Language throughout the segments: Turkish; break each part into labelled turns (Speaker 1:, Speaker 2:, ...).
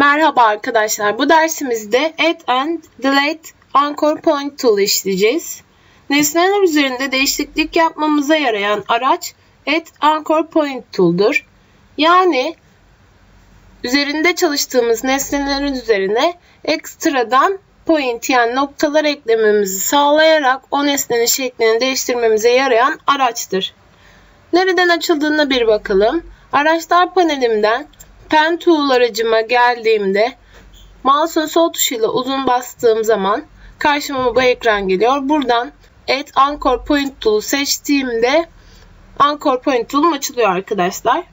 Speaker 1: Merhaba arkadaşlar. Bu dersimizde Add and Delete Anchor Point Tool işleyeceğiz. Nesneler üzerinde değişiklik yapmamıza yarayan araç Add Anchor Point Tool'dur. Yani üzerinde çalıştığımız nesnelerin üzerine ekstradan point yani noktalar eklememizi sağlayarak o nesnenin şeklini değiştirmemize yarayan araçtır. Nereden açıldığına bir bakalım. Araçlar panelimden Pen Tool aracıma geldiğimde mouse'un sol tuşuyla uzun bastığım zaman karşıma bu ekran geliyor. Buradan Add Anchor Point Tool'u seçtiğimde Anchor Point Tool'um açılıyor arkadaşlar.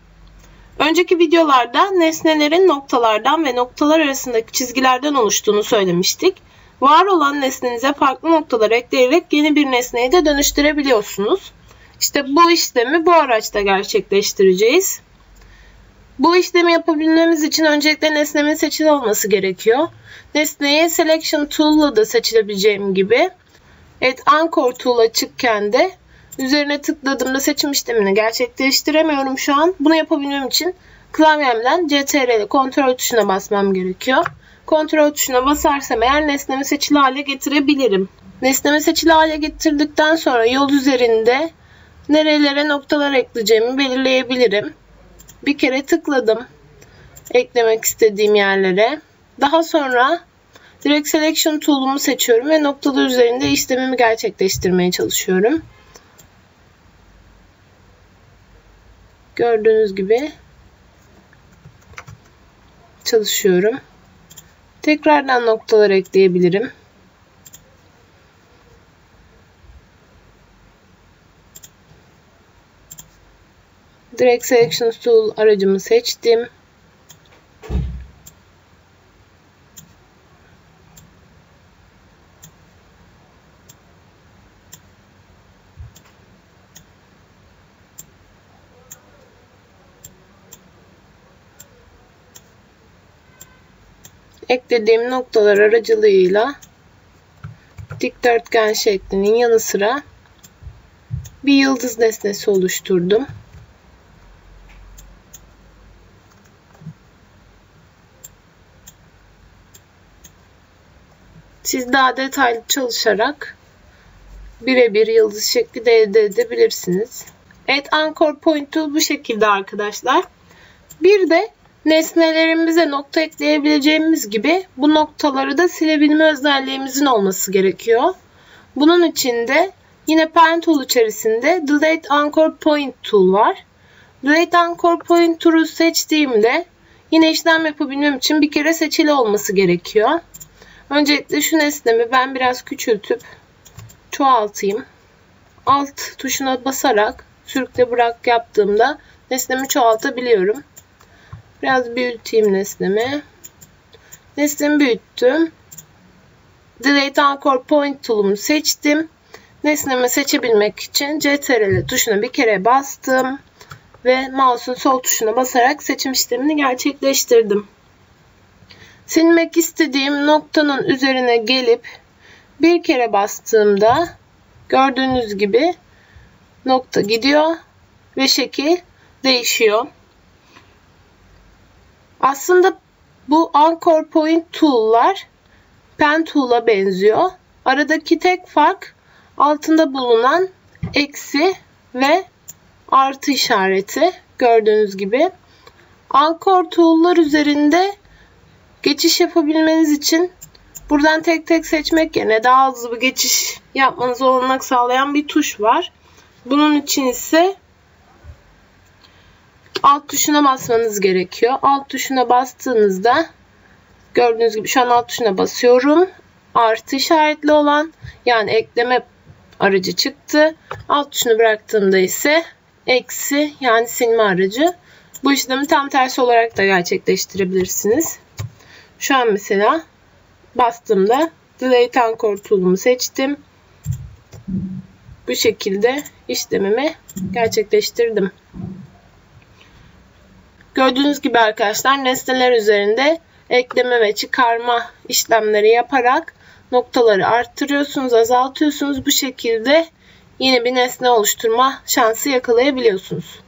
Speaker 1: Önceki videolarda nesnelerin noktalardan ve noktalar arasındaki çizgilerden oluştuğunu söylemiştik. Var olan nesnenize farklı noktalar ekleyerek yeni bir nesneyi de dönüştürebiliyorsunuz. İşte bu işlemi bu araçta gerçekleştireceğiz. Bu işlemi yapabilmemiz için öncelikle nesnemin seçili olması gerekiyor. Nesneyi Selection Tool'la da seçilebileceğim gibi Add Anchor Tool açıkken de üzerine tıkladığımda seçim işlemini gerçekleştiremiyorum şu an. Bunu yapabilmem için klavyemden CTRL kontrol tuşuna basmam gerekiyor. Kontrol tuşuna basarsam eğer nesnemi seçili hale getirebilirim. Nesnemi seçili hale getirdikten sonra yol üzerinde nerelere noktalar ekleyeceğimi belirleyebilirim. Bir kere tıkladım eklemek istediğim yerlere. Daha sonra Direct Selection Tool'umu seçiyorum ve noktalar üzerinde işlemimi gerçekleştirmeye çalışıyorum. Gördüğünüz gibi çalışıyorum. Tekrardan noktalar ekleyebilirim. Direct Selection Tool aracımı seçtim. Eklediğim noktalar aracılığıyla dikdörtgen şeklinin yanı sıra bir yıldız nesnesi oluşturdum. Siz daha detaylı çalışarak birebir yıldız şekli de elde edebilirsiniz. Evet Anchor Point Tool bu şekilde arkadaşlar. Bir de nesnelerimize nokta ekleyebileceğimiz gibi bu noktaları da silebilme özelliğimizin olması gerekiyor. Bunun için de yine Pen Tool içerisinde Delete Anchor Point Tool var. Delete Anchor Point Tool'u seçtiğimde yine işlem yapabilmem için bir kere seçili olması gerekiyor. Öncelikle şu nesnemi ben biraz küçültüp çoğaltayım. Alt tuşuna basarak sürükle bırak yaptığımda nesnemi çoğaltabiliyorum. Biraz büyüteyim nesnemi. Nesnemi büyüttüm. Delete Anchor Point tool'umu seçtim. Nesnemi seçebilmek için CTRL tuşuna bir kere bastım ve mouse'un sol tuşuna basarak seçim işlemini gerçekleştirdim. Silmek istediğim noktanın üzerine gelip bir kere bastığımda gördüğünüz gibi nokta gidiyor ve şekil değişiyor. Aslında bu Anchor Point Tool'lar Pen Tool'a benziyor. Aradaki tek fark altında bulunan eksi ve artı işareti gördüğünüz gibi. Anchor Tool'lar üzerinde geçiş yapabilmeniz için buradan tek tek seçmek yerine daha hızlı bir geçiş yapmanıza olanak sağlayan bir tuş var. Bunun için ise alt tuşuna basmanız gerekiyor. Alt tuşuna bastığınızda gördüğünüz gibi şu an alt tuşuna basıyorum. Artı işaretli olan yani ekleme aracı çıktı. Alt tuşunu bıraktığımda ise eksi yani silme aracı. Bu işlemi tam tersi olarak da gerçekleştirebilirsiniz. Şu an mesela bastığımda Delete Anchor tool'umu seçtim. Bu şekilde işlemimi gerçekleştirdim. Gördüğünüz gibi arkadaşlar nesneler üzerinde ekleme ve çıkarma işlemleri yaparak noktaları arttırıyorsunuz, azaltıyorsunuz. Bu şekilde yeni bir nesne oluşturma şansı yakalayabiliyorsunuz.